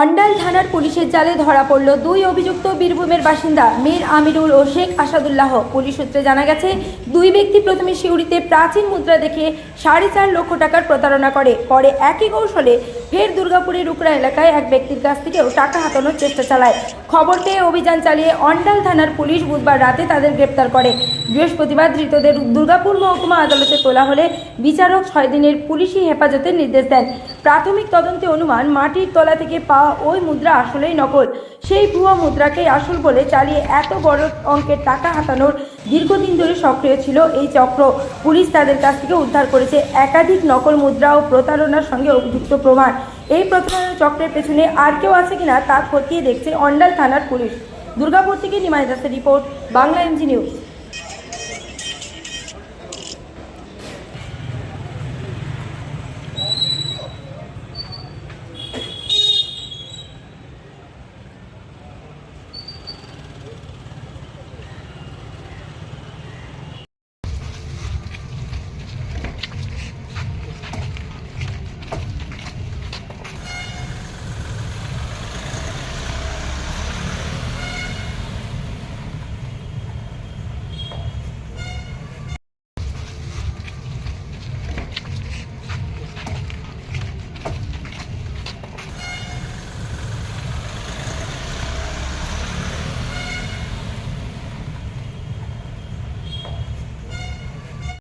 অন্ডাল থানার পুলিশের জালে ধরা পড়ল দুই অভিযুক্ত বীরভূমের বাসিন্দা মীর আমিরুল ও শেখ আসাদুল্লাহ। পুলিশ সূত্রে জানা গেছে, দুই ব্যক্তি প্রথমে শিউরিতে প্রাচীন মুদ্রা দেখে সাড়ে চার লক্ষ টাকার প্রতারণা করে। পরে একই কৌশলে ফের দুর্গাপুরের রুকরা এলাকায় এক ব্যক্তির কাছ থেকেও টাকা হাতানোর চেষ্টা চালায়। খবর পেয়ে অভিযান চালিয়ে অন্ডাল থানার পুলিশ বুধবার রাতে তাদের গ্রেপ্তার করে। বৃহস্পতিবার ধৃতদের দুর্গাপুর মহকুমা আদালতে তোলা হলে বিচারক ছয় দিনের পুলিশি হেফাজতের নির্দেশ দেন। প্রাথমিক তদন্তে অনুমান, মাটির তলা থেকে পাওয়া ওই মুদ্রা আসলেই নকল। সেই ভুয়া মুদ্রাকেই আসল বলে চালিয়ে এত বড় অঙ্কের টাকা হাতানোর দীর্ঘদিন ধরে সক্রিয় ছিল এই চক্র। পুলিশ তাদের কাছ থেকে উদ্ধার করেছে একাধিক নকল মুদ্রা ও প্রতারণার সঙ্গে অভিযুক্ত প্রমাণ। এই প্রতারণা চক্রের পেছনে আর কেউ আছে কিনা তা খতিয়ে দেখছে অন্ডাল থানার পুলিশ। দুর্গাপুর থেকে নিমাই দাসের রিপোর্ট, বাংলা এমজি নিউজ।